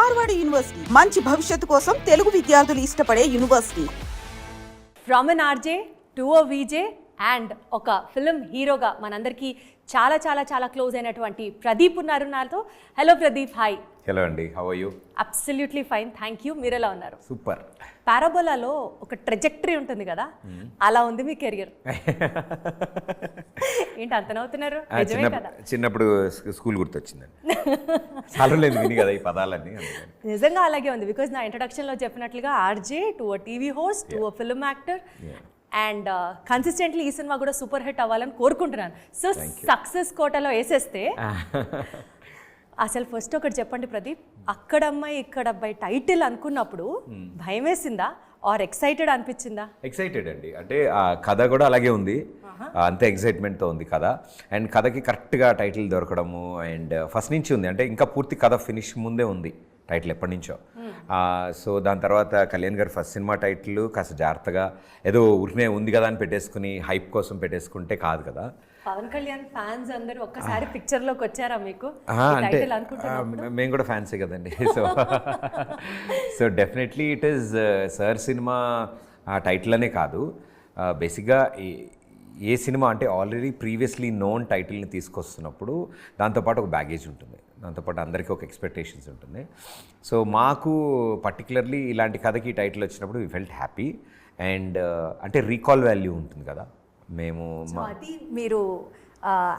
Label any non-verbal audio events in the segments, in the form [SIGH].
Marwadi university మంచి భవిష్యత్తు కోసం తెలుగు విద్యార్థులు ఇష్టపడే university. From an RJ to a VJ and ఒక ఫిలిం హీరోగా మనందరికీ చాలా చాలా చాలా క్లోజ్ అయినటువంటి ప్రదీప్ ఉన్నారు నాతో. హలో ప్రదీప్ హాయ్ హలో అండి how are you absolutely fine thank you మీరు ఎలా ఉన్నారు సూపర్ పారాబోలాలో ఒక ట్రెజెక్టరీ ఉంటుంది కదా? అలా ఉంది మీ కెరియర్ [LAUGHS] ఏంటి అంత నవ్వుతున్నారు? నిజమే కదా? చిన్నప్పుడు స్కూ- స్కూల్ గుర్తొచ్చిందండి. చాలా లేదు విని కదా ఈ పదాలన్నీ నిజంగా అలాగే ఉంది. బికాజ్ నా ఇంట్రడక్షన్లో చెప్పినట్లుగా RJ to a TV host to a film actor and consistently ఈ సినిమా కూడా సూపర్ హిట్ అవ్వాలని కోరుకుంటున్నాను. సో సక్సెస్ కోటలో వేసేస్తే [LAUGHS] [LAUGHS] అసలు ఫస్ట్ ఒకటి చెప్పండి ప్రదీప్. అక్కడ అమ్మాయి ఇక్కడ అబ్బాయి టైటిల్ అనుకున్నప్పుడు భయం వేసిందా ఆర్ ఎక్సైటెడ్ అనిపించిందా? ఎక్సైటెడ్ అండి. అంటే ఆ కథ కూడా అలాగే ఉంది. అంతే ఎక్సైట్మెంట్తో ఉంది కథ. అండ్ కథకి కరెక్ట్గా టైటిల్ దొరకడము అండ్ ఫస్ట్ నుంచి ఉంది. అంటే ఇంకా పూర్తి కథ ఫినిష్ ముందే ఉంది టైటిల్ ఎప్పటి నుంచో. సో దాని తర్వాత కళ్యాణ్ గారి ఫస్ట్ సినిమా టైటిల్ కాస్త జాగ్రత్తగా ఏదో ఊరినే ఉంది కదా అని పెట్టేసుకుని హైప్ కోసం పెట్టేసుకుంటే కాదు కదా. పవన్ కళ్యాణ్ ఫ్యాన్స్ అందరూ ఒక్కసారి పిక్చర్లోకి వచ్చారా మీకు? అంటే మేము కూడా ఫ్యాన్సే కదండి. So so definitely it is sir cinema ఆ టైటిల్ అనే కాదు. బేసిక్గా ఏ సినిమా అంటే ఆల్రెడీ ప్రీవియస్లీ నోన్ టైటిల్ని తీసుకొస్తున్నప్పుడు దాంతోపాటు ఒక బ్యాగేజ్ ఉంటుంది. దాంతోపాటు అందరికీ ఒక ఎక్స్పెక్టేషన్స్ ఉంటుంది. సో మాకు పర్టికులర్లీ ఇలాంటి కథకి టైటిల్ వచ్చినప్పుడు వి ఫెల్ట్ హ్యాపీ అండ్ అంటే రీకాల్ వాల్యూ ఉంటుంది కదా. మేము అది మీరు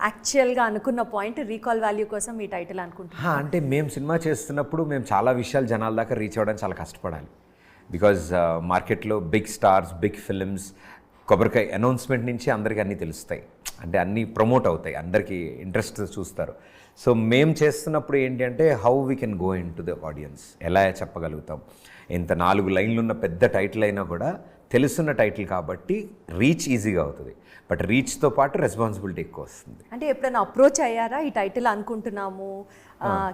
యాక్చువల్గా అనుకున్న పాయింట్ రీకాల్ వాల్యూ కోసం ఈ టైటిల్ అనుకుంటున్నాను హా, అంటే మేము సినిమా చేస్తున్నప్పుడు మేము చాలా విషయాలు జనాల దాకా రీచ్ అవ్వడానికి చాలా కష్టపడాలి. బికాజ్ మార్కెట్లో బిగ్ స్టార్స్ బిగ్ ఫిలిమ్స్ కొబ్బరికాయ అనౌన్స్మెంట్ నుంచి అందరికీ అన్నీ తెలుస్తాయి. అంటే అన్నీ ప్రమోట్ అవుతాయి. అందరికీ ఇంట్రెస్ట్ చూస్తారు. సో మేము చేస్తున్నప్పుడు ఏంటి అంటే how we can go into the audience ఎలా చెప్పగలుగుతాం? ఇంత నాలుగు లైన్లు ఉన్న పెద్ద టైటిల్ అయినా కూడా తెలుసున్న టైటిల్ కాబట్టి రీచ్ ఈజీగా అవుతుంది. బట్ రీచ్తో పాటు రెస్పాన్సిబిలిటీ ఎక్కువ వస్తుంది. అంటే ఎప్పుడైనా అప్రోచ్ అయ్యారా? ఈ టైటిల్ అనుకుంటున్నాము.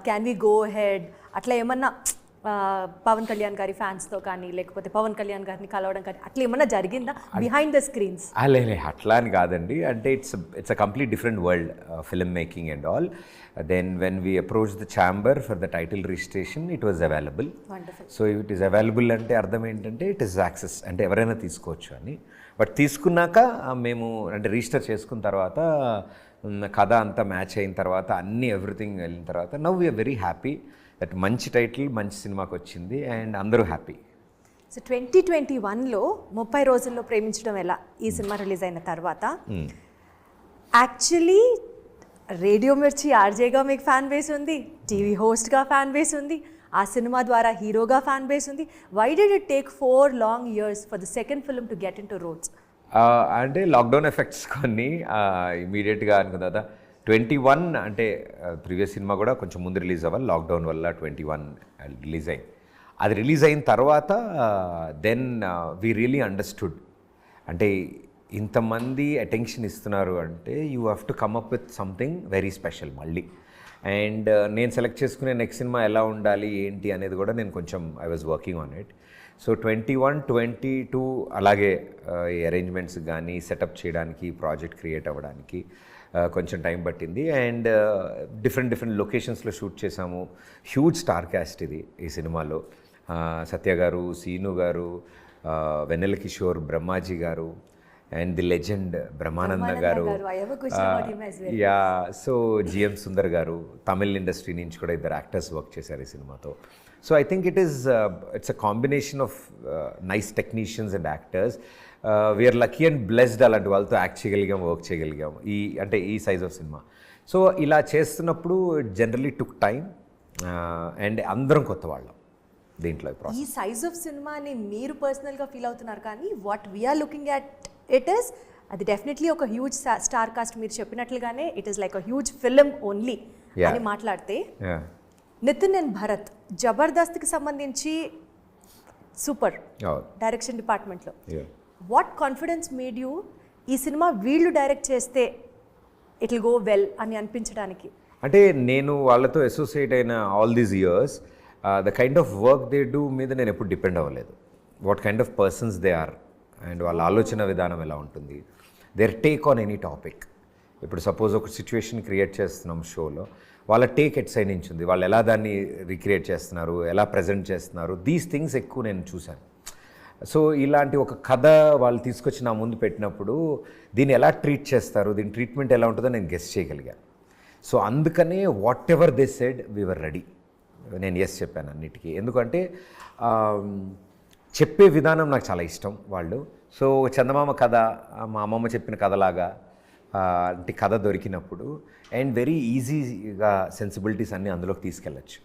క్యాన్ వి గో హెడ్ అట్లా ఏమన్నా పవన్ కళ్యాణ్ గారి ఫ్యాన్స్తో కానీ లేకపోతే పవన్ కళ్యాణ్ గారిని కలవడం కానీ అట్లా ఏమన్నా జరిగిందా? బిహైండ్ ద స్క్రీన్స్ అట్లా అని కాదండి. అంటే it's it's a complete different world film making and all then when we approach the chamber for the title registration it was available so it is available అంటే అర్థం ఏంటంటే ఇట్ ఈస్ యాక్సెస్ అంటే ఎవరైనా తీసుకోవచ్చు అని. బట్ తీసుకున్నాక మేము అంటే రిజిస్టర్ చేసుకున్న తర్వాత కథ అంతా మ్యాచ్ అయిన తర్వాత అన్ని ఎవ్రీథింగ్ వెళ్ళిన తర్వాత now we are very happy that మంచి టైటిల్ మంచి సినిమాకి వచ్చింది అండ్ అందరూ హ్యాపీ. సో ట్వంటీ ట్వంటీ వన్లో ముప్పై రోజుల్లో ప్రేమించడం ఎలా? ఈ సినిమా రిలీజ్ అయిన తర్వాత. యాక్చువల్లీ రేడియో మిర్చి ఆర్జేగా మీకు ఫ్యాన్ బేస్ ఉంది టీవీ హోస్ట్గా ఫ్యాన్ బేస్ ఉంది ఆ సినిమా ద్వారా హీరోగా ఫ్యాన్ బేస్ ఉంది. Why did it take four long years for the second film to get into roads అంటే లాక్డౌన్ ఎఫెక్ట్స్ కొన్ని ఇమీడియట్గా అనుకున్న తర్వాత ట్వంటీ వన్ అంటే ప్రీవియస్ సినిమా కూడా కొంచెం ముందు రిలీజ్ అవ్వాలి. లాక్డౌన్ వల్ల ట్వంటీ వన్ రిలీజ్ అయింది అది రిలీజ్ అయిన తర్వాత దెన్ వీ రియలీ అండర్స్టూడ్ అంటే ఇంతమంది అటెన్షన్ ఇస్తున్నారు అంటే you have to come up with something very special మళ్ళీ. అండ్ నేను సెలెక్ట్ చేసుకునే నెక్స్ట్ సినిమా ఎలా ఉండాలి ఏంటి అనేది కూడా నేను కొంచెం I was working on it so twenty one twenty two అలాగే ఈ అరేంజ్మెంట్స్ కానీ సెటప్ చేయడానికి ప్రాజెక్ట్ క్రియేట్ అవ్వడానికి కొంచెం టైం పట్టింది. అండ్ డిఫరెంట్ డిఫరెంట్ లొకేషన్స్లో షూట్ చేసాము హ్యూజ్ స్టార్ క్యాస్ట్ ఇది ఈ సినిమాలో. సత్య గారు సీను గారు వెన్నెల కిషోర్ బ్రహ్మాజీ గారు అండ్ ది లెజెండ్ బ్రహ్మానంద గారు. యా సో జిఎం సుందర్ గారు తమిళ్ ఇండస్ట్రీ నుంచి కూడా ఇద్దరు యాక్టర్స్ వర్క్ చేశారు ఈ సినిమాతో so I think it is it's a combination of nice technicians and actors we are lucky and blessed అలాంటి వాళ్ళతో యాక్ట్ చేయగలిగాం వర్క్ చేయగలిగాం ఈ అంటే ఈ సైజ్ ఆఫ్ సినిమా సో ఇలా చేస్తున్నప్పుడు జనరలీ టుక్ టైం అండ్ అందరం కొత్త వాళ్ళం దీంట్లో. ఈ సైజ్ ఆఫ్ సినిమాని మీరు పర్సనల్గా ఫీల్ అవుతున్నారు కానీ what we are looking at it is అది డెఫినెట్లీ ఒక హ్యూజ్ స్టార్ కాస్ట్ మీరు చెప్పినట్లుగానే it is like a huge film only. అని మాట్లాడితే. నితిన్ అండ్ భరత్ జబర్దస్త్కి సంబంధించి సూపర్ డైరెక్షన్ డిపార్ట్మెంట్లో. వాట్ కాన్ఫిడెన్స్ మేడ్ యూ ఈ సినిమా వీళ్ళు డైరెక్ట్ చేస్తే ఇట్ విల్ గో వెల్ అని అనిపించడానికి అంటే నేను వాళ్ళతో అసోసియేట్ అయిన all these years the kind of work they do మీద నేను ఎప్పుడు డిపెండ్ అవ్వలేదు what kind of persons they are and వాళ్ళ ఆలోచన విధానం ఎలా ఉంటుంది? There take on any topic ఇప్పుడు సపోజ్ ఒక సిచ్యువేషన్ క్రియేట్ చేస్తున్నాం షోలో వాళ్ళ టేక్ ఎట్ సైడ్ నుంచి ఉంది? వాళ్ళు ఎలా దాన్ని రిక్రియేట్ చేస్తున్నారు? ఎలా ప్రజెంట్ చేస్తున్నారు? దీస్ థింగ్స్ ఎక్కువ నేను చూశాను. సో ఇలాంటి ఒక కథ వాళ్ళు తీసుకొచ్చి నా ముందు పెట్టినప్పుడు దీన్ని ఎలా ట్రీట్ చేస్తారు? దీని ట్రీట్మెంట్ ఎలా ఉంటుందో నేను గెస్ట్ చేయగలిగాను సో అందుకనే whatever they said we are ready నేను ఎస్ చెప్పాను అన్నిటికీ. ఎందుకంటే చెప్పే విధానం నాకు చాలా ఇష్టం వాళ్ళు. సో చందమామ కథ మా అమ్మమ్మ చెప్పిన కథలాగా అంటే కథ దొరికినప్పుడు అండ్ వెరీ ఈజీగా సెన్సిబిలిటీస్ అన్నీ అందులోకి తీసుకెళ్ళచ్చు.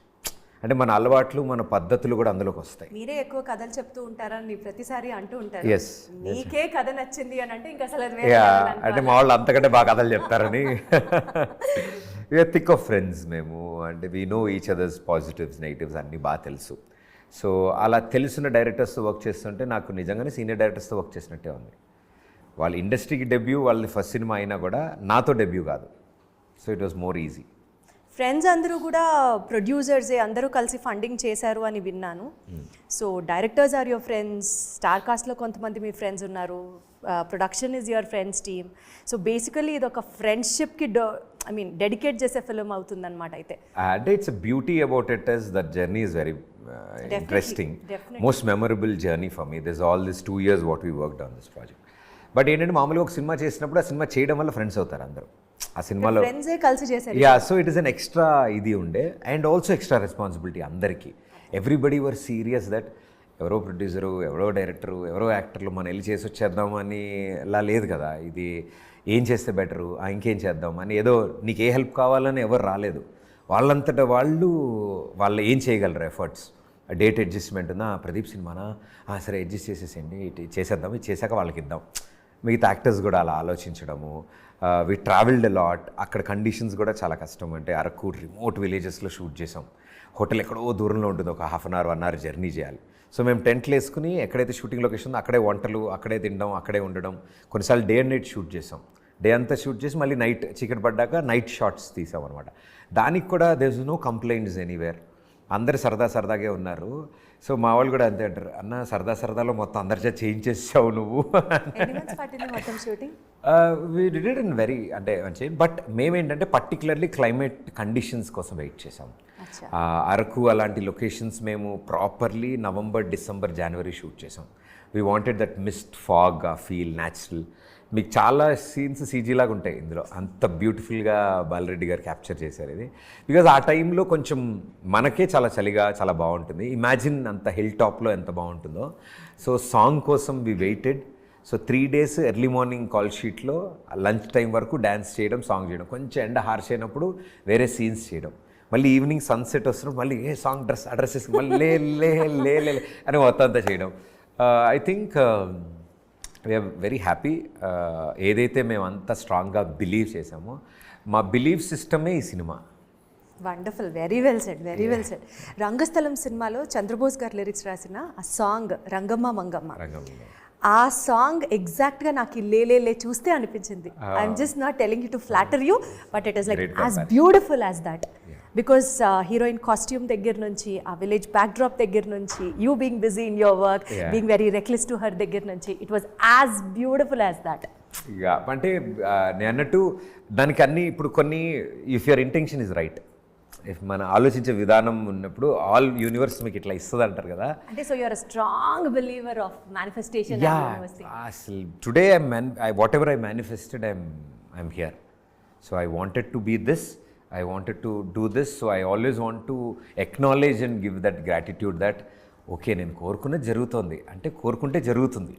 అంటే మన అలవాట్లు మన పద్ధతులు కూడా అందులోకి వస్తాయి. మీరే ఎక్కువ కథలు చెప్తూ ఉంటారని ప్రతిసారి అంటూ ఉంటారు. Yes. నీకే కథ నచ్చింది అని అంటే ఇంకా అసలు. అంటే మా వాళ్ళు అంతకంటే బాగా కథలు చెప్తారని. థిక్ ఆఫ్ ఫ్రెండ్స్ మేము. అంటే we know each others positives negatives అన్నీ బాగా తెలుసు. సో అలా తెలిసిన డైరెక్టర్స్తో వర్క్ చేస్తుంటే నాకు నిజంగానే సీనియర్ డైరెక్టర్స్తో వర్క్ చేసినట్టే ఉంది. వాళ్ళ ఇండస్ట్రీకి డెబ్యూ వాళ్ళది ఫస్ట్ సినిమా అయినా కూడా నాతో డెబ్యూ కాదు. So it was more easy. Friends అందరూ కూడా ప్రొడ్యూసర్సే అందరూ కలిసి ఫండింగ్ చేశారు అని విన్నాను. So directors are your friends star కాస్ట్లో కొంతమంది మీ ఫ్రెండ్స్ ఉన్నారు. Production is your friends team so basically ఇది ఒక ఫ్రెండ్షిప్కి ఐ మీన్ డెడికేట్ చేసే ఫిలిం అవుతుందన్నమాట అయితే. అంటే it's beauty about it is that journey is very interesting most memorable journey for me this all this two years what we work on this project but ఏంటంటే మామూలుగా ఒక cinema చేసినప్పుడు ఆ cinema చేయడం వల్ల ఫ్రెండ్స్ అవుతారు అందరూ. ఆ సినిమాలో కలిసి చేశారు yeah so it is an extra ఇది ఉండే. అండ్ ఆల్సో ఎక్స్ట్రా రెస్పాన్సిబిలిటీ అందరికీ. ఎవ్రీబడి వర్ సీరియస్ దట్ ఎవరో ప్రొడ్యూసరు ఎవరో డైరెక్టరు ఎవరో యాక్టర్లు మనం వెళ్ళి చేసి వచ్చేద్దాం అని అలా లేదు కదా. ఇది ఏం చేస్తే బెటరు ఇంకేం చేద్దాం అని ఏదో నీకు ఏ హెల్ప్ కావాలని ఎవరు రాలేదు. వాళ్ళంతటా వాళ్ళు వాళ్ళు ఏం చేయగలరు ఎఫర్ట్స్? డేట్ అడ్జస్ట్మెంట్ ఉందా? ప్రదీప్ సినిమానా? సరే అడ్జస్ట్ చేసేసేయండి ఇటు చేసేద్దాం ఇది చేశాక వాళ్ళకి ఇద్దాం. మిగతా యాక్టర్స్ కూడా అలా ఆలోచించడము. వి ట్రావెల్డ్ లాట్ అక్కడ కండిషన్స్ కూడా చాలా కష్టం. అంటే అరకు రిమోట్ విలేజెస్లో షూట్ చేసాం హోటల్ ఎక్కడో దూరంలో ఉంటుంది. ఒక half an hour one hour journey చేయాలి. సో మేము టెంట్లు వేసుకుని ఎక్కడైతే షూటింగ్ లొకేషన్ ఉందో అక్కడే వంటలు అక్కడే తినడం అక్కడే ఉండడం. కొన్నిసార్లు డే అండ్ నైట్ షూట్ చేసాం. డే అంతా షూట్ చేసి మళ్ళీ నైట్ చీకటి పడ్డాక నైట్ షాట్స్ తీసాం అనమాట దానికి కూడా there is no complaints anywhere. అందరు సరదా సరదాగే ఉన్నారు. సో మా వాళ్ళు కూడా అంతే అంటారు అన్న సరదా సరదాలో మొత్తం అందరి చేత చేయించేసావు నువ్వు. వెరీ అంటే మంచి బట్ మేమేంటంటే పర్టికులర్లీ క్లైమేట్ కండిషన్స్ కోసం వెయిట్ చేసాం. అరకు అలాంటి లొకేషన్స్ మేము ప్రాపర్లీ నవంబర్ డిసెంబర్ జనవరి షూట్ చేసాం we wanted that mist fog ఆ ఫీల్ న్యాచురల్ మీకు చాలా సీన్స్ సీజీ లాగా ఉంటాయి ఇందులో. అంత బ్యూటిఫుల్గా బాలరెడ్డి గారు క్యాప్చర్ చేశారు ఇది. బికాజ్ ఆ టైంలో కొంచెం మనకే చాలా చలిగా చాలా బాగుంటుంది. ఇమాజిన్ అంత హిల్ టాప్లో ఎంత బాగుంటుందో. సో సాంగ్ కోసం we waited so three days early morning call షీట్లో లంచ్ టైం వరకు డ్యాన్స్ చేయడం సాంగ్ చేయడం. కొంచెం ఎండ హార్ష్ అయినప్పుడు వేరే సీన్స్ చేయడం. మళ్ళీ ఈవినింగ్ సన్సెట్ వస్తున్నప్పుడు మళ్ళీ ఏ సాంగ్ డ్రెస్ అడ్రస్ మళ్ళీ లే లే లే లే అని మొత్తం అంతా చేయడం. I think we are very happy ఏదైతే మేము అంత స్ట్రాంగ్గా బిలీవ్ చేసామో మా బిలీవ్ సిస్టమే ఈ cinema. Wonderful very well said very well said Rangasthalam సినిమాలో చంద్రబోస్ గారు లిరిక్స్ రాసిన ఆ సాంగ్ రంగమ్మ మంగమ్మ. ఆ సాంగ్ ఎగ్జాక్ట్గా నాకు ఈ లే లే లే చూస్తే అనిపించింది. I'm just not telling you to flatter you but it is like as beautiful as that because heroine costume దగ్గర నుంచి ఆ విలేజ్ బ్యాక్ డ్రాప్ దగ్గర నుంచి you being busy in your work. Being very reckless to her దగ్గర నుంచి it was as beautiful as that ఇక అంటే నేను అన్నట్టు దానికి అన్ని ఇప్పుడు కొన్ని if your intention is right if మన ఆలోచించే విధానం ఉన్నప్పుడు ఆల్ యూనివర్స్ మీకు ఇట్లా ఇస్తుంది అంటారు కదా. అంటే so you are strong believer of manifestation అసలు today I whatever I manifested I'm I'm here so I wanted to be this I wanted to do this so I always want to acknowledge and give that gratitude that okay నేను కోరుకున్నది జరుగుతుంది. అంటే కోరుకుంటే జరుగుతుంది.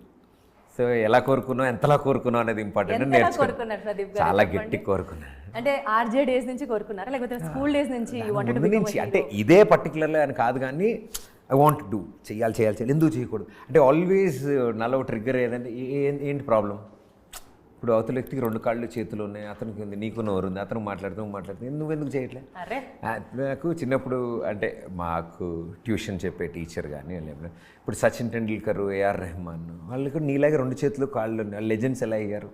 So ఎలా కోరుకున్నావు ఎంతలా కోరుకున్నావు అనేది important నేర్చుకున్నాను. చాలా. గట్టి కోరుకున్నాను. అంటే ఆర్జే డేస్ నుంచి కోరుకున్నారా? లేకపోతే స్కూల్ డేస్ నుంచి నుంచి? అంటే ఇదే పర్టికులర్లీ అని కాదు కానీ ఐ వాంట్ డూ చేయాలి చేయాలి చేయాలి ఎందుకు చేయకూడదు? అంటే ఆల్వేస్ నాలో ట్రిగ్గర్ ఏదంటే ఏంటి ప్రాబ్లం ఇప్పుడు అవతల వ్యక్తికి రెండు కాళ్ళు చేతులు ఉన్నాయి అతనికి ఉంది నీకు నోరు ఉంది అతను మాట్లాడుతూ మాట్లాడుతుంది నువ్వు ఎందుకు చేయట్లే? నాకు చిన్నప్పుడు అంటే మాకు ట్యూషన్ చెప్పే టీచర్ కానీ ఇప్పుడు సచిన్ టెండూల్కర్ ఏఆర్ రెహమాన్ వాళ్ళకి నీలాగే రెండు చేతులు కాళ్ళు ఉన్నాయి లెజెండ్స్ ఎలా అయ్యారు?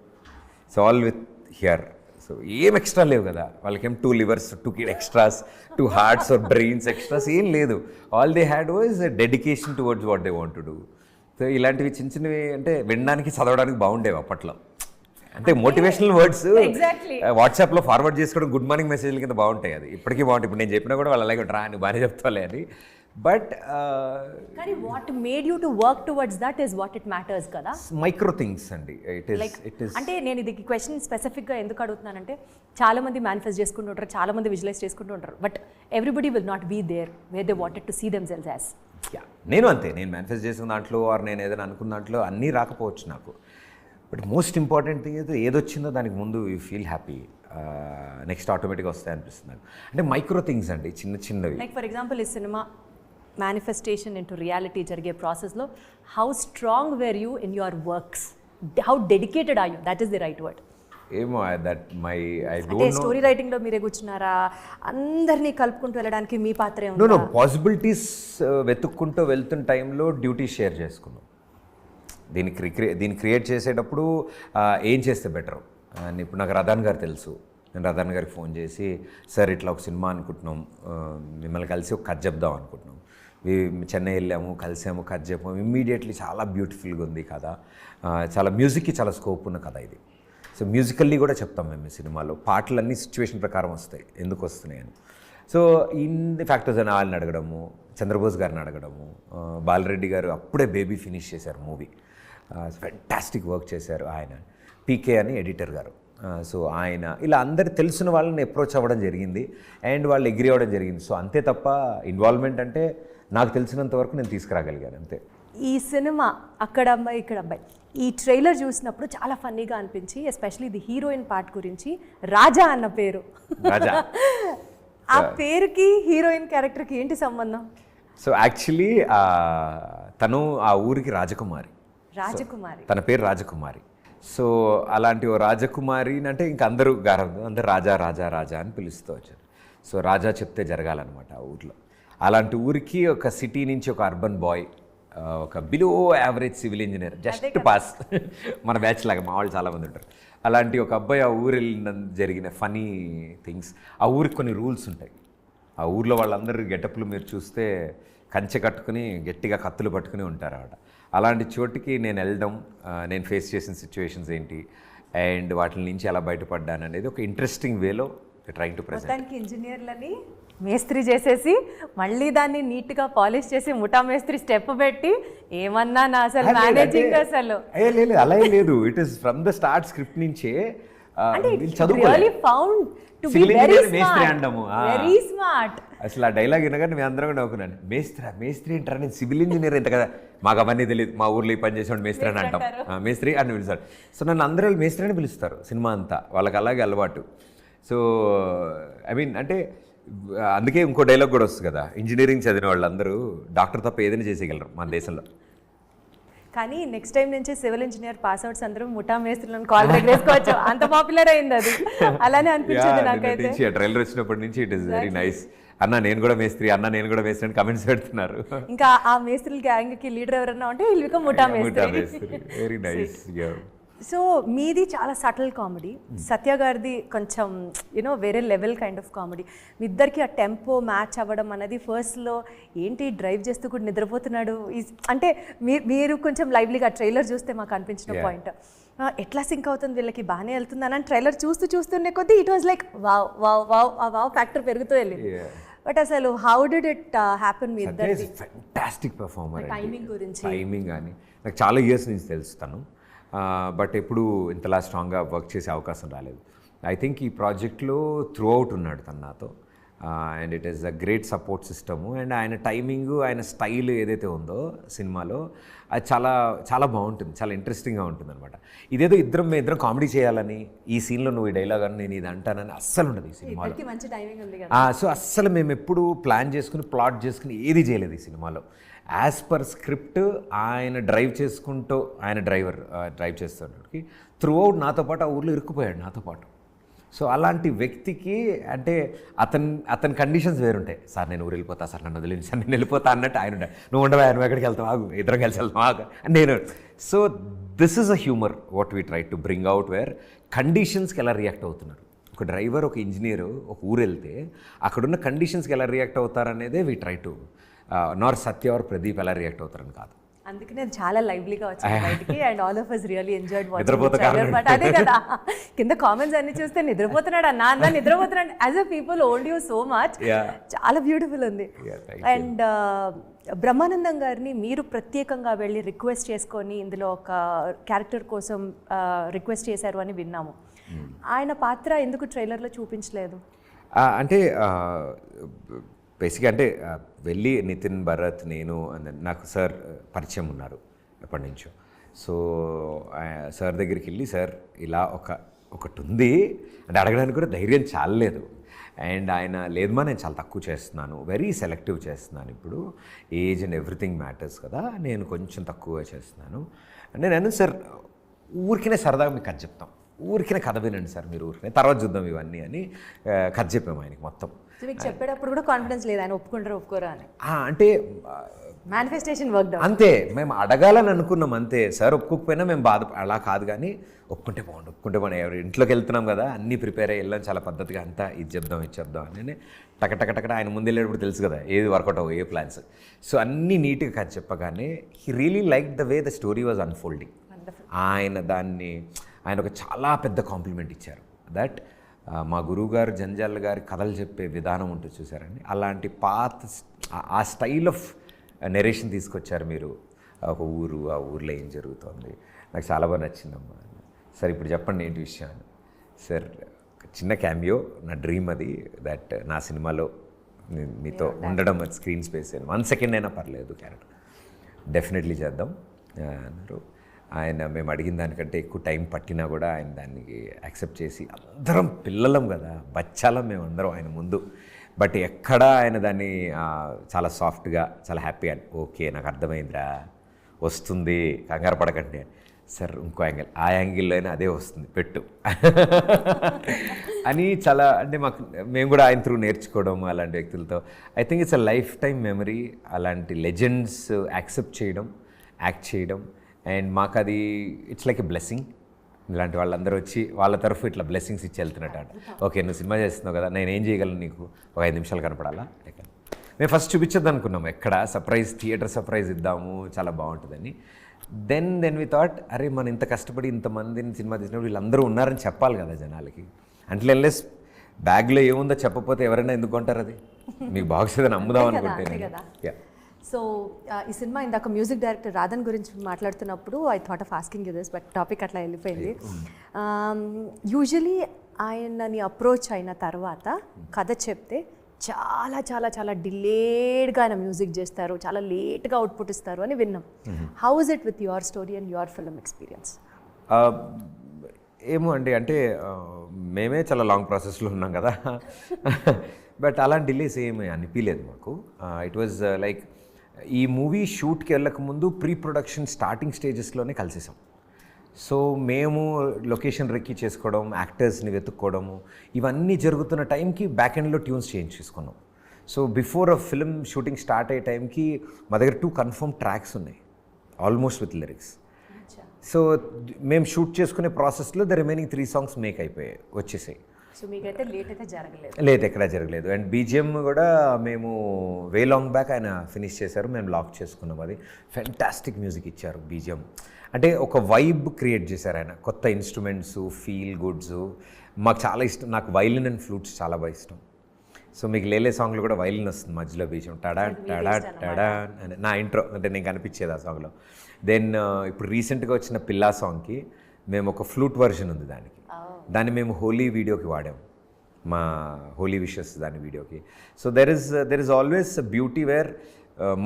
So all with here so ఏం ఎక్స్ట్రా లేవు కదా. వాళ్ళకేం two livers two extras two hearts or brains extras ఏం లేదు. All they had was dedication towards what they want to do so ఇలాంటివి చిన్న చిన్నవి అంటే వినడానికి చదవడానికి బాగుండేవి అప్పట్లో. అంటే మోటివేషనల్ వర్డ్స్. వాట్సాప్లో ఫార్వర్డ్ చేసుకోవడం గుడ్ మార్నింగ్ మెసేజ్ల కింద బాగుంటాయి అది. ఇప్పటికీ బాగుంటాయి. ఇప్పుడు నేను చెప్పినా కూడా వాళ్ళు అలాగే రా అని బాగానే చెప్తాలే అని బట్ కానీ what made you to work towards that is what it matters కదా. మైక్రో థింగ్స్ అండి. ఇట్ లైక్ ఇట్ ఈస్ అంటే నేను ఇది క్వశ్చన్ స్పెసిఫిక్గా ఎందుకు అడుగుతున్నానంటే చాలా మంది మేనిఫెస్ట్ చేసుకుంటూ ఉంటారు చాలా మంది విజువలైజ్ చేసుకుంటూ ఉంటారు. But everybody will not be there where they wanted to see themselves as yeah నేను అంతే. నేను మేనిఫెస్ట్ చేసిన దాంట్లో ఆర్ నేను ఏదైనా అనుకున్న దాంట్లో అన్నీ రాకపోవచ్చు నాకు. బట్ మోస్ట్ ఇంపార్టెంట్ థింగ్ అయితే ఏదొచ్చిందో దానికి ముందు యూ ఫీల్ హ్యాపీ నెక్స్ట్ ఆటోమేటిక్గా వస్తాయి అనిపిస్తుంది అంటే మైక్రో థింగ్స్ అండి చిన్న చిన్నవి. లైక్ ఫర్ ఎగ్జాంపుల్ ఈ సినిమా మేనిఫెస్టేషన్ ఇంటూ రియాలిటీ జరిగే ప్రాసెస్లో how strong were you in your works how dedicated are you that is the right word ఏమో that my I don't know story రైటింగ్లో మీరే కూర్చున్నారా? అందరినీ కలుపుకుంటూ వెళ్ళడానికి మీ పాత్రే నో నో పాసిబిలిటీస్ వెతుక్కుంటూ వెళ్తున్న టైంలో డ్యూటీ షేర్ చేసుకున్నాం. దీన్ని క్రిక్రియే దీన్ని క్రియేట్ చేసేటప్పుడు ఏం చేస్తే బెటర్? ఇప్పుడు నాకు రదాన్ గారు తెలుసు. నేను రదాన్ గారికి ఫోన్ చేసి సార్ ఇట్లా ఒక సినిమా అనుకుంటున్నాం. మిమ్మల్ని కలిసి ఒక కథ చెప్దాం అనుకుంటున్నాం. చెన్నై వెళ్ళాము కలిసాము కథ చెప్పాము. ఇమ్మీడియట్లీ చాలా బ్యూటిఫుల్గా ఉంది కథ. చాలా మ్యూజిక్కి చాలా స్కోప్ ఉన్న కథ ఇది. సో మ్యూజికల్లీ కూడా చెప్తాం మేము ఈ సినిమాలో. పాటలన్నీ సిచ్యువేషన్ ప్రకారం వస్తాయి. ఎందుకు వస్తున్నాయి అని. సో ఇన్ని ఫ్యాక్టర్స్ అని వాళ్ళని అడగడము చంద్రబోస్ గారిని అడగడము బాలరెడ్డి గారు అప్పుడే బేబీ ఫినిష్ చేశారు మూవీ. ఫెంటాస్టిక్ వర్క్ చేశారు ఆయన. పీకే అని ఎడిటర్ గారు. సో ఆయన ఇలా అందరు తెలిసిన వాళ్ళని అప్రోచ్ అవ్వడం జరిగింది. అండ్ వాళ్ళు ఎగ్రీ అవ్వడం జరిగింది. సో అంతే తప్ప ఇన్వాల్వ్మెంట్ అంటే నాకు తెలిసినంత వరకు నేను తీసుకురాగలిగాను అంతే. ఈ సినిమా అక్కడ అమ్మాయి ఇక్కడ అబ్బాయి ఈ ట్రైలర్ చూసినప్పుడు చాలా ఫన్నీగా అనిపించి ఎస్పెషలీ ది హీరోయిన్ పార్ట్ గురించి రాజా అన్న పేరు. ఆ పేరుకి హీరోయిన్ క్యారెక్టర్కి ఏంటి సంబంధం? సో యాక్చువల్లీ తను ఆ ఊరికి రాజకుమారి. రాజకుమారి. తన పేరు రాజకుమారి. సో అలాంటి ఓ రాజకుమారి అంటే ఇంక అందరూ గారం అందరు రాజా రాజా రాజా అని పిలుస్తూ వచ్చారు. సో రాజా చెప్తే జరగాలన్నమాట ఆ ఊర్లో. అలాంటి ఊరికి ఒక సిటీ నుంచి ఒక అర్బన్ బాయ్ ఒక below average civil engineer just pass. [LAUGHS] మన బ్యాచ్ లాగా మా వాళ్ళు చాలామంది ఉంటారు. అలాంటి ఒక అబ్బాయి ఆ ఊరు వెళ్ళిన జరిగిన ఫనీ థింగ్స్. ఆ ఊరికి కొన్ని రూల్స్ ఉంటాయి. ఆ ఊర్లో వాళ్ళందరూ గెటప్లు మీరు చూస్తే కంచె కట్టుకుని గట్టిగా కత్తులు పట్టుకుని ఉంటారు ఆవిడ. అలాంటి చోటుకి నేను వెళ్ళడం నేను ఫేస్ చేసిన సిచ్యువేషన్స్ ఏంటి అండ్ వాటి నుంచి ఎలా బయటపడ్డాను అనేది ఒక ఇంట్రెస్టింగ్ వేలో ట్రైంగ్ టు మొత్తానికి ఇంజనీర్లని మేస్త్రి చేసేసి మళ్ళీ దాన్ని నీట్గా పాలిష్ చేసి ముఠా మేస్త్రి స్టెప్ పెట్టి ఏమన్నా నా అసలు మేనేజింగ్ అసలు. లేదు అలా లేదు. It is from the start script నుంచే really found to be very smart. Very smart అసలు ఆ డైలాగ్ వినగానే మేము అందరం కూడా నవ్వుకున్నాను. మేస్త్రి మేస్త్రి అంటారా? నేను సివిల్ ఇంజనీర్ ఎంత కదా. మాకు అవన్నీ తెలియదు మా ఊర్లో ఈ పని చేసేవాడు మేస్త్రి అని అంటాం. మేస్త్రి అని పిలుస్తారు. సో నన్ను అందరూ వాళ్ళు మేస్త్రి అని పిలుస్తారు సినిమా అంతా. వాళ్ళకి అలాగే అలవాటు. సో ఐ మీన్ అంటే అందుకే ఇంకో డైలాగ్ కూడా వస్తుంది కదా. ఇంజనీరింగ్ చదివిన వాళ్ళందరూ డాక్టర్ తప్ప ఏదైనా చేసేయగలరు మన దేశంలో. కానీ నెక్స్ట్ టైం నుంచి సివిల్ ఇంజనీర్ పాస్ అవుట్స్ అందరూ ముఠా మేస్త్రులను కాల్ దగ్గర వేసుకోవచ్చు. అంత పాపులర్ అయింది అది. అలానే అనిపించింది నాకైతే. ట్రైలర్ వచ్చినప్పటి నుంచి ఇట్ ఇస్ వెరీ నైస్ అన్న నేను కూడా మేస్త్రి అన్న నేను కూడా మేస్త్రి అని కమెంట్స్ పెడుతున్నారు. ఇంకా ఆ మేస్త్రుల గ్యాంగ్కి లీడర్ ఎవరన్నా ఉంటే వీళ్ళు బికమ్ ముఠా మేస్త్రి. వెరీ నైస్ [LAUGHS] సో మీది చాలా సటిల్ కామెడీ సత్య గారిది కొంచెం యూనో వేరే లెవెల్ కైండ్ ఆఫ్ కామెడీ మీ ఇద్దరికి ఆ టెంపో మ్యాచ్ అవ్వడం అనేది ఫస్ట్లో ఏంటి డ్రైవ్ చేస్తూ కూడా నిద్రపోతున్నాడు? అంటే మీరు కొంచెం లైవ్లీగా ట్రైలర్ చూస్తే మాకు అనిపించిన. పాయింట్ ఎట్లా సింక్ అవుతుంది? వీళ్ళకి బాగానే వెళ్తుంది అని ట్రైలర్ చూస్తూ చూస్తూనే కొద్దీ it was like wow wow wow ఆ వావ్ ఫ్యాక్టర్ పెరుగుతూ వెళ్ళింది. బట్ అసలు హౌ డిడ్ ఇట్ హ్యాపెన్ మీ ఫెంటాస్టిక్ పర్ఫార్మర్ timing గురించి. టైమింగ్ కానీ నాకు చాలా ఇయర్స్ నుంచి తెలుస్తాను బట్ ఎప్పుడు ఇంతలా స్ట్రాంగ్గా వర్క్ చేసే అవకాశం రాలేదు. ఐ థింక్ ఈ ప్రాజెక్ట్లో త్రూ అవుట్ ఉన్నాడు తను నాతో. And it is a great support system and ఆయన టైమింగ్ ఆయన స్టైల్ ఏదైతే ఉందో సినిమాలో అది చాలా చాలా బాగుంటుంది. చాలా ఇంట్రెస్టింగ్గా ఉంటుంది అనమాట ఇదేదో ఇద్దరం మేము ఇద్దరం కామెడీ చేయాలని ఈ సీన్లో నువ్వు ఈ డైలాగ్ అని నేను ఇది అంటానని అస్సలు ఉండదు ఈ సినిమాలో. సో అస్సలు మేము ఎప్పుడు ప్లాన్ చేసుకుని ప్లాట్ చేసుకుని ఏది చేయలేదు ఈ సినిమాలో. యాజ్ పర్ స్క్రిప్ట్ ఆయన డ్రైవ్ చేసుకుంటూ ఆయన డ్రైవర్ డ్రైవ్ చేస్తున్నకి త్రూ అవుట్ నాతో పాటు ఆ ఊర్లో ఇరుక్కుపోయాడు నాతో పాటు. సో అలాంటి వ్యక్తికి అంటే అతని అతని కండిషన్స్ వేరుంటాయి. సార్ నేను ఊరు వెళ్ళిపోతా సార్ నన్ను వదిలేండి సార్ నేను వెళ్ళిపోతా అన్నట్టు ఆయన ఉంటాడు. నువ్వు ఉండవా నువ్వు ఎక్కడికి వెళ్తావు ఆగు ఇద్దరం కలిసి వెళ్తాం ఆగు నేను so this is a humour what we try to bring out where కండిషన్స్కి ఎలా రియాక్ట్ అవుతున్నారు. ఒక డ్రైవర్ ఒక ఇంజనీర్ ఒక ఊరు వెళ్తే అక్కడున్న కండిషన్స్కి ఎలా రియాక్ట్ అవుతారనేదే వీ ట్రై టు నార్ సత్య ఆర్ ప్రదీప్ ఎలా రియాక్ట్ అవుతారని కాదు. అందుకనే అది చాలా లైవ్లీగా వచ్చింది [LAUGHS] బయటికి and all of us really enjoyed but అదే కదా కింద కామెంట్స్ అన్ని చూస్తే నిద్రపోతున్నాడు అన్న అన్న నిద్రపోతున్నాడు. As a people old you so much. చాలా బ్యూటిఫుల్ ఉంది. అండ్ బ్రహ్మానందం గారిని మీరు ప్రత్యేకంగా వెళ్ళి రిక్వెస్ట్ చేసుకొని ఇందులో ఒక క్యారెక్టర్ కోసం రిక్వెస్ట్ చేశారు అని విన్నాము. ఆయన పాత్ర ఎందుకు ట్రైలర్లో చూపించలేదు? అంటే బేసిక్గా అంటే వెళ్ళి నితిన్ భరత్ నేను నాకు సార్ పరిచయం ఉన్నారు ఎప్పటి నుంచో. సో సార్ దగ్గరికి వెళ్ళి సార్ ఇలా ఒక ఒకటి ఉంది. అంటే అడగడానికి కూడా ధైర్యం చాలలేదు. అండ్ ఆయన లేదమ్మా నేను చాలా తక్కువ చేస్తున్నాను వెరీ సెలెక్టివ్ చేస్తున్నాను ఇప్పుడు ఏజ్ అండ్ ఎవ్రీథింగ్ మ్యాటర్స్ కదా నేను కొంచెం తక్కువగా చేస్తున్నాను. అంటే నేను సార్ ఊరికినే సరదాగా మీకు కథ చెప్తాం ఊరికినే కథ వినండి సార్ మీరు ఊరికినే తర్వాత చూద్దాం ఇవన్నీ అని కథ చెప్పాము ఆయనకి మొత్తం. సో మీకు చెప్పేటప్పుడు కూడా కాన్ఫిడెన్స్ లేదు. ఆయన ఒప్పుకుంటారా ఒప్పుకోరా అని. అంటే మేనిఫెస్టేషన్ వర్క్ అంతే మేము అడగాలని అనుకున్నాం అంతే. సార్ ఒప్పుకోకపోయినా మేము బాధ అలా కాదు కానీ ఒప్పుకుంటే బాగుండు ఒప్పుకుంటే బాగుండు. ఎవరు ఇంట్లోకి వెళ్తున్నాం కదా అన్నీ ప్రిపేర్ అయ్యి వెళ్ళాం చాలా పద్ధతిగా అంతా ఇది చెప్దాం ఇది చెప్దాం అని టక టక టక ఆయన ముందు వెళ్ళేటప్పుడు తెలుసు కదా ఏది వర్కౌట్ అవ్వ ఏ ప్లాన్స్ సో అన్నీ నీట్గా కాదు చెప్పగానే he really like the way the story was unfolding ఆయన దాన్ని ఆయన ఒక చాలా పెద్ద కాంప్లిమెంట్ ఇచ్చారు. దట్ మా గురువుగారు జంజాల్ గారి కథలు చెప్పే విధానం ఉంటుంది చూసారండి అలాంటి పాత ఆ- స్టైల్ ఆఫ్ నెరేషన్ తీసుకొచ్చారు మీరు. ఒక ఊరు ఆ ఊర్లో ఏం జరుగుతోంది? నాకు చాలా బాగా నచ్చిందమ్మా. సార్ ఇప్పుడు చెప్పండి ఏంటి విషయం అని సార్ చిన్న క్యామియో నా డ్రీమ్ అది దట్ నా సినిమాలో మీతో ఉండడం స్క్రీన్ స్పేస్ వన్ సెకండ్ అయినా పర్లేదు క్యారెక్టర్. డెఫినెట్లీ చేద్దాం. అన్నారు. ఆయన మేము అడిగిన దానికంటే ఎక్కువ టైం పట్టినా కూడా ఆయన దానికి యాక్సెప్ట్ చేసి అందరం పిల్లలం కదా బచ్చాలం మేము అందరం ఆయన ముందు. బట్ ఎక్కడ ఆయన దాన్ని చాలా సాఫ్ట్గా చాలా హ్యాపీగా ఓకే నాకు అర్థమైందిరా వస్తుంది కంగారు పడకండి. సార్ ఇంకో యాంగిల్ ఆ యాంగిల్లో అయినా అదే వస్తుంది పెట్టు. అని చాలా అంటే మాకు మేము కూడా ఆయన త్రూ నేర్చుకోవడం అలాంటి వ్యక్తులతో. I think it's a lifetime memory అలాంటి లెజెండ్స్ యాక్సెప్ట్ చేయడం యాక్ట్ చేయడం. అండ్ మాకు అది ఇట్స్ లైక్ ఎ బ్లెస్సింగ్ ఇలాంటి వాళ్ళందరూ వచ్చి వాళ్ళ తరఫు ఇట్లా బ్లెస్సింగ్స్ ఇచ్చి వెళ్తున్నట్టు ఓకే నువ్వు సినిమా చేస్తున్నావు కదా నేను ఏం చేయగలను నీకు? ఒక ఐదు నిమిషాలు కనపడాలా? మేము ఫస్ట్ చూపించొద్దు అనుకున్నాం ఎక్కడ? సర్ప్రైజ్ థియేటర్ సర్ప్రైజ్ ఇద్దాము చాలా బాగుంటుందని. దెన్ దెన్ వి థాట్ అరే మనం ఇంత కష్టపడి ఇంతమందిని సినిమా తీసినప్పుడు వీళ్ళందరూ ఉన్నారని చెప్పాలి కదా జనాలకి. అంటే ఎన్లెస్ బ్యాగ్లో ఏముందో చెప్పకపోతే ఎవరైనా ఎందుకు కొంటారు అది? మీకు బాగుంటుందని అమ్ముదాం అనుకుంటే. యా సో ఈ సినిమా ఇందాక మ్యూజిక్ డైరెక్టర్ రాధన్ గురించి మాట్లాడుతున్నప్పుడు I thought of asking you this but topic అట్లా వెళ్ళిపోయింది. యూజువలీ ఆయనని అప్రోచ్ అయిన తర్వాత కథ చెప్తే చాలా చాలా చాలా డిలేడ్గా ఆయన మ్యూజిక్ చేస్తారు చాలా లేట్గా అవుట్పుట్ ఇస్తారు అని విన్నాం. How is it with your story and your film experience ఏమో అండి అంటే ఆ, మేమే చాలా లాంగ్ ప్రాసెస్లో ఉన్నాం కదా. [LAUGHS] [LAUGHS] బట్ అలాంటి డిలేస్ ఏమి అనిపించలేదు మాకు. ఇట్ వాజ్ లైక్ ఈ మూవీ షూట్కి వెళ్ళక ముందు ప్రీ ప్రొడక్షన్ స్టార్టింగ్ స్టేజెస్లోనే కలిసేసాం. సో మేము లొకేషన్ రెక్కి చేసుకోవడం యాక్టర్స్ని వెతుక్కోవడము ఇవన్నీ జరుగుతున్న టైంకి బ్యాక్ ఎండ్లో ట్యూన్స్ చేంజ్ చేసుకున్నాం. So before a film shooting start అయ్యే టైంకి మా దగ్గర టూ కన్ఫర్మ్ ట్రాక్స్ ఉన్నాయి ఆల్మోస్ట్ విత్ లిరిక్స్ సో మేము షూట్ చేసుకునే ప్రాసెస్లో the remaining three songs make అయిపోయాయి వచ్చేసాయి. సో మీకైతే లేట్ అయితే జరగలేదు. లేదు ఎక్కడా జరగలేదు. అండ్ బీజిఎం కూడా మేము వే లాంగ్ బ్యాక్ ఆయన ఫినిష్ చేశారు. మేము లాక్ చేసుకున్నాం అది. ఫెంటాస్టిక్ మ్యూజిక్ ఇచ్చారు బీజిఎం అంటే ఒక వైబ్ క్రియేట్ చేశారు ఆయన. కొత్త ఇన్స్ట్రుమెంట్స్ ఫీల్ గుడ్స్ మాకు చాలా ఇష్టం. నాకు వైలిన్ అండ్ ఫ్లూట్స్ చాలా బాగా ఇష్టం. సో మీకు లేలే సాంగ్లో కూడా వైలిన్ వస్తుంది మధ్యలో బీజం టడా టడా టడా అని. నా ఇంట్రో అంటే నేను కనిపించేది ఆ సాంగ్లో దెన్ ఇప్పుడు రీసెంట్గా వచ్చిన పిల్లా సాంగ్కి మేము ఒక ఫ్లూట్ వర్షన్ ఉంది దానికి. దాన్ని మేము హోలీ వీడియోకి వాడాం. మా హోలీ విషెస్ దాని వీడియోకి. So there is there is always beauty where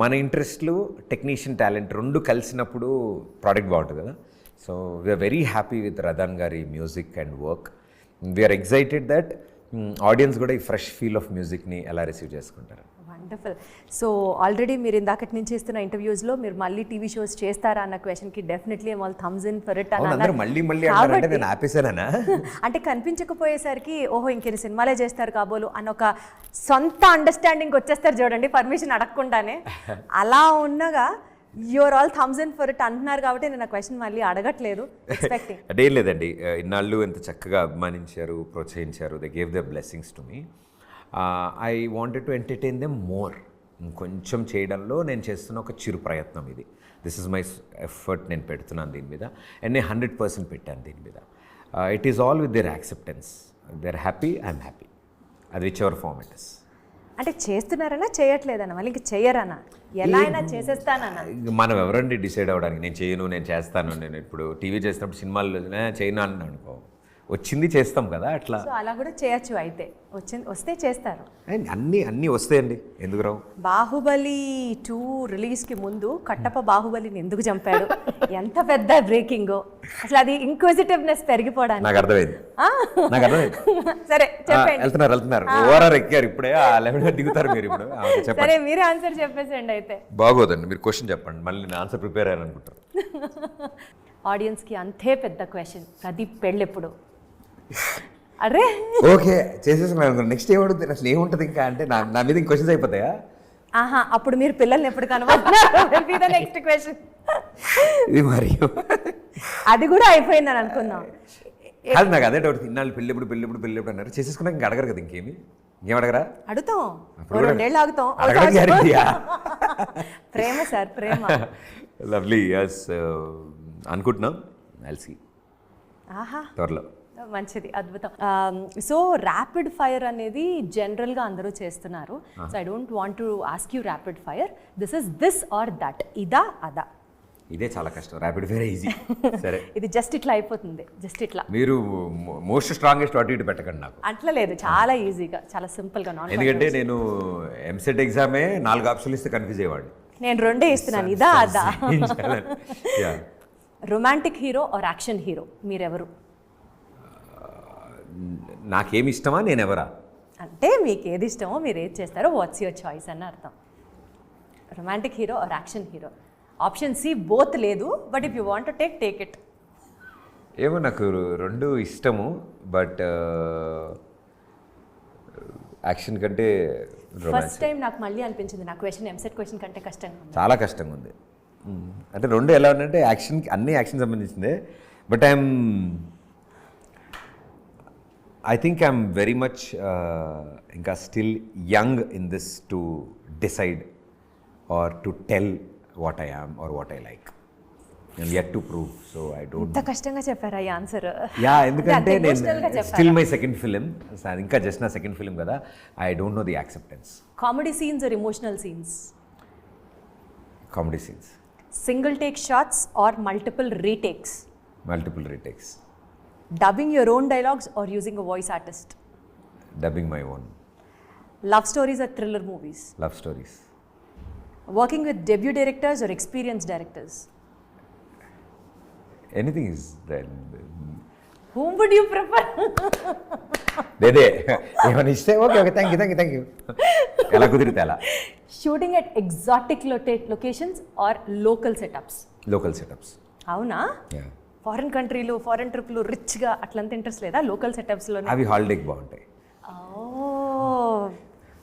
మన ఇంట్రెస్ట్లు టెక్నీషియన్ టాలెంట్ రెండు కలిసినప్పుడు ప్రోడక్ట్ బాగుంటుంది కదా. So we're very happy with Radhan గారి music and work we're excited that audience కూడా ఈ ఫ్రెష్ ఫీల్ ఆఫ్ మ్యూజిక్ని ఎలా రిసీవ్ చేసుకుంటారు. వండర్ఫుల్ సో ఆల్రెడీ మీరు ఇందాకటి నుంచి ఇస్తున్న ఇంటర్వ్యూస్లో మీరు మళ్ళీ టీవీ షోస్ చేస్తారా అన్న క్వశ్చన్కి డెఫినెట్లీ వాళ్ళు థమ్స్ ఇన్ ఫర్ ఇట్ అని. మళ్ళీ మళ్ళీ నేను ఆపేశానా [LAUGHS] అంటే కనిపించకపోయేసరికి ఓహో ఇంకెన్ని సినిమాలే చేస్తారు కాబోలు అన్న ఒక సొంత అండర్స్టాండింగ్ వచ్చేస్తారు చూడండి పర్మిషన్ అడగకుండానే. అలా ఉన్నగా your all thumbs in for it అంటున్నారు కాబట్టి నేను ఆ క్వశ్చన్ మళ్ళీ అడగట్లేదు [LAUGHS] అదేం లేదండి ఇన్నాళ్ళు ఎంత చక్కగా అభిమానించారు ప్రోత్సహించారు they gave the blessings to me I wanted to entertain them more కొంచెం చేయడంలో నేను చేస్తున్న ఒక చిరు ప్రయత్నం ఇది. దిస్ ఇస్ మై ఎఫర్ట్ నేను పెడుతున్నాను దీని మీద. అండ్ నేను హండ్రెడ్ పర్సెంట్ పెట్టాను దీని మీద. It is all with their acceptance their happy I'm happy అది whichever form it is అంటే చేస్తున్నారనా చేయట్లేదన్న? మళ్ళీ ఇంక చెయ్యరనా ఎలా అయినా చేసేస్తానన్నా? మనం ఎవరండి డిసైడ్ అవ్వడానికి? నేను చేయను నేను చేస్తాను నేను ఇప్పుడు టీవీ చేసినప్పుడు సినిమాలు "నే, చేయను అని అనుకో. వచ్చింది చేస్తాం కదా అట్లా. అలా కూడా చేయొచ్చు అయితే. వచ్చింది వస్తే చేస్తారు. అన్నీ అన్నీ వస్తాయండి. ఎందుకు రావు? బాహుబలి టూ రిలీజ్కి ముందు కట్టప్ప బాహుబలిని ఎందుకు చంపాడు? ఎంత పెద్ద బ్రేకింగ్. అసలు అది ఇంక్విజిటివ్నెస్ పెరిగిపోవడానికి. నాకు అర్థమైంది? నాకు అర్థమైంది. సరే చెప్పండి. వెళ్తున్నారు వెళ్తున్నారు. ఎక్కారు ఇప్పుడే ఆ లెవెల్ దిగుతారు మీరు ఇప్పుడు. సరే మీరే ఆన్సర్ చెప్పేసేయండి అయితే. బాగోదండి మీరు క్వశ్చన్ చెప్పండి. మళ్ళీ నేను ఆన్సర్ ప్రిపేర్ అయ్యాను అనుకుంటారు [LAUGHS] ఆడియన్స్కి అంతే పెద్ద క్వశ్చన్. అది పెళ్ళెప్పుడు. అరే. ఓకే చేసేసుకున్నాను నెక్స్ట్ ఏమడుతుంది అసలు ఏముంటుంది ఇంకా? అంటే నా నా మీద క్వశ్చన్స్ అయిపోతాయా? ఆహా అప్పుడు మీరు పిల్లల్ని ఎప్పుడు కనబడుతున్నారు నెక్స్ట్ క్వశ్చన్ ఇది మరి. అది కూడా అయిపోయిందని అనుకుందాం. కాదు నాకు అదే డౌట్ ఇన్నాళ్ళు పెళ్ళి ఎప్పుడు పెళ్ళి ఎప్పుడు పెళ్ళి ఎప్పుడు అన్నారు. చేసేసుకున్నాక ఇంకా అడగరు కదా ఇంకేమి? ఇంకేం అడగరా? అడుగుతాం. రెండేళ్ళు ఆగుతాం? ప్రేమ సార్ ప్రేమ. [LAUGHS] లవ్లీ ఎస్ అనుకుంటున్నాం. ఎల్సి ఆహా. త్వరలో. మంచిది అద్భుతం సో ర్యాపిడ్ ఫైర్ అనేది జనరల్గా అందరూ చేస్తున్నారు so I don't want to ask you rapid fire this is this or that ఇదా అదా ఇదే చాలా కష్టం ర్యాపిడ్ వేరే ఈజీ సరే ఇది జస్ట్ ఇట్లా అయిపోతుంది జస్ట్ ఇట్లా మీరు మోస్ట్ స్ట్రాంగెస్ట్ అటు ఇటు పెట్టకండి నాకు అట్లా లేదు చాలా ఈజీగా చాలా సింపుల్గా నాన్ ఎందుకంటే నేను ఎంసెట్ ఎగ్జామే నాలుగు ఆప్షన్లు ఇస్తే కన్ఫ్యూజ్ అయ్యేవాడిని నేను రెండే ఇస్తున్నాను ఇదా అదా. Romantic hero or action hero మీరెవరు నాకేమి ఇష్టమా నేను ఎవరా అంటే మీకు ఏది ఇష్టమో మీరు ఏది చేస్తారో వాట్స్ యువర్ చాయిస్ అని అర్థం. Romantic hero or action hero option C both లేదు but if you want take take it ఏమో నాకు రెండు ఇష్టము బట్ యాక్షన్ కంటే రొమాన్స్ ఫస్ట్ టైం నాకు మళ్ళీ అనిపించింది నా క్వశ్చన్ ఎంసెట్ క్వశ్చన్ కంటే కష్టంగా ఉంది. చాలా కష్టంగా ఉంది. అంటే రెండు ఎలా ఉన్నాయంటే యాక్షన్ అన్ని యాక్షన్ సంబంధించిందే but I'm I think I'm very much ఇంకా still young in this to decide or to tell what I am or what I like yet to prove so I don't కష్టంగా చెప్పారా ఈ answer yeah ఎందుకంటే నేను still my second film ఇంకా just నా second film కదా. I don't know the acceptance comedy scenes or emotional scenes comedy scenes single take shots or multiple retakes multiple retakes Dubbing your own dialogues or using a voice artist? Dubbing my own. Love stories or thriller movies? Love stories. Working with debut directors or experienced directors? Anything is then. Whom would you prefer? Dede. Even ishte? Okay, okay, thank you, thank you, thank you. Ella kudirutte ala. Shooting at exotic locations or local setups? Local setups. Avuna? Yeah. Foreign కంట్రీలు foreign ట్రిప్లు రిచ్గా అట్లంత interest లేదా? Local సెటప్స్లోనే అవి హాలిడేకి బాగుంటాయి. ఓ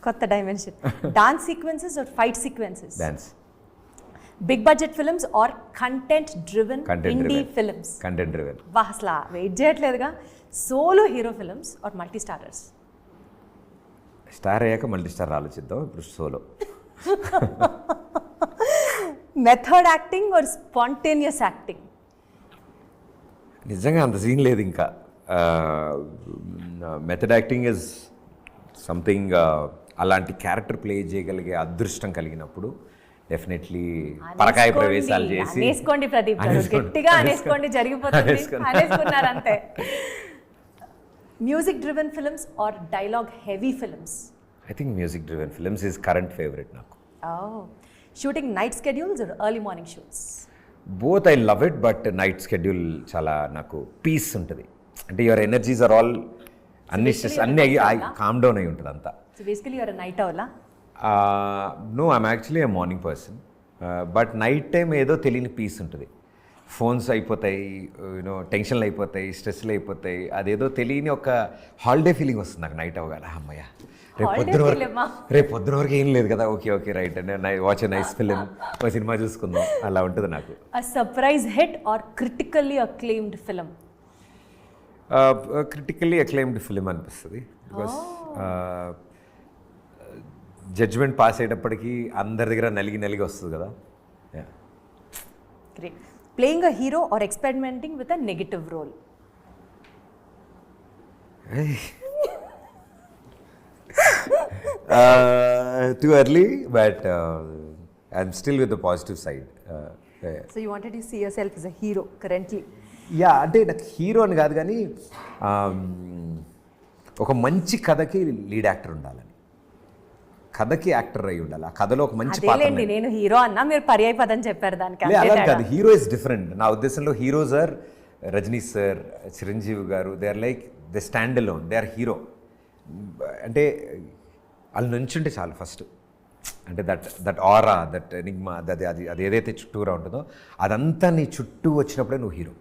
కొత్త dimension dance sequences or fight sequences dance big budget films or content driven indie. Films content driven వా అసలు wait చేయట్లేదుగా. Solo hero films or multi starrers star అయ్యాక మల్టీ స్టార్ ఆలోచిద్దాం ఇప్పుడు solo method acting or spontaneous acting నిజంగా అంత scene లేదు ఇంకా method acting is something అలాంటి క్యారెక్టర్ ప్లే చేయగలిగే అదృష్టం కలిగినప్పుడు డెఫినెట్లీ పరకాయ ప్రవేశాలు చేసి అనేసుకోండి ప్రదీప్ గారు అనేసుకోండి. గట్టిగా అనేసుకోండి జరిగిపోతుంది అనేసుకోండి. అనేసుకున్నారు అంతే music driven films or dialogue heavy films I think music driven films is current favourite నాకు shooting night schedules or early morning shoots both I love it but night schedule చాలా నాకు పీస్ ఉంటుంది. అంటే యువర్ ఎనర్జీస్ ఆర్ ఆల్ అన్ని అన్ని calm down అయి ఉంటుంది అంతా. Night no I'm actually a morning person but night time ఏదో తెలియని పీస్ ఉంటుంది. ఫోన్స్ అయిపోతాయి యూనో టెన్షన్లు అయిపోతాయి స్ట్రెస్లు అయిపోతాయి. అదేదో తెలియని ఒక హాలిడే ఫీలింగ్ వస్తుంది నాకు నైట్ అవగాల అమ్మయ్య రేపు పొద్దున వరకు? రేపు పొద్దున వరకు ఏం లేదు కదా. ఓకే ఓకే రైట్ అండి. వాచ్ నైస్ ఫిలిం ఒక సినిమా చూసుకుందాం. అలా ఉంటుంది నాకు. Surprise hit or critically acclaimed film critically acclaimed film అనిపిస్తుంది. బికాస్ జడ్జ్మెంట్ పాస్ అయ్యేటప్పటికి అందరి దగ్గర నలిగి నలిగి వస్తుంది కదా. Great playing a hero or experimenting with a negative role too early, but I'm still with the positive side. Uh, yeah. So you wanted you see yourself is a hero currently yeah అంటే నాకు hero అని కాదు కానీ ఆమ్, ఒక మంచి కథకి lead actor ఉండాలని కథకి యాక్టర్ అయి ఉండాలి. ఆ కథలో ఒక మంచి పాత్ర అదేలేండి నేను హీరో అన్నా మీరు పర్యాయ పదం చెప్పారు దానికి లే, అంతే అలా తేడా. కాదు. Hero is different. నా ఉద్దేశంలో hero sir Rajini sir Chiranjeevi గారు they are like they stand alone they are hero అంటే వాళ్ళు నుంచుంటే చాలు ఫస్ట్ అంటే that that aura that enigma అది అది అది ఏదైతే చుట్టూరా ఉంటుందో అదంతా నీ చుట్టూ వచ్చినప్పుడే నువ్వు హీరో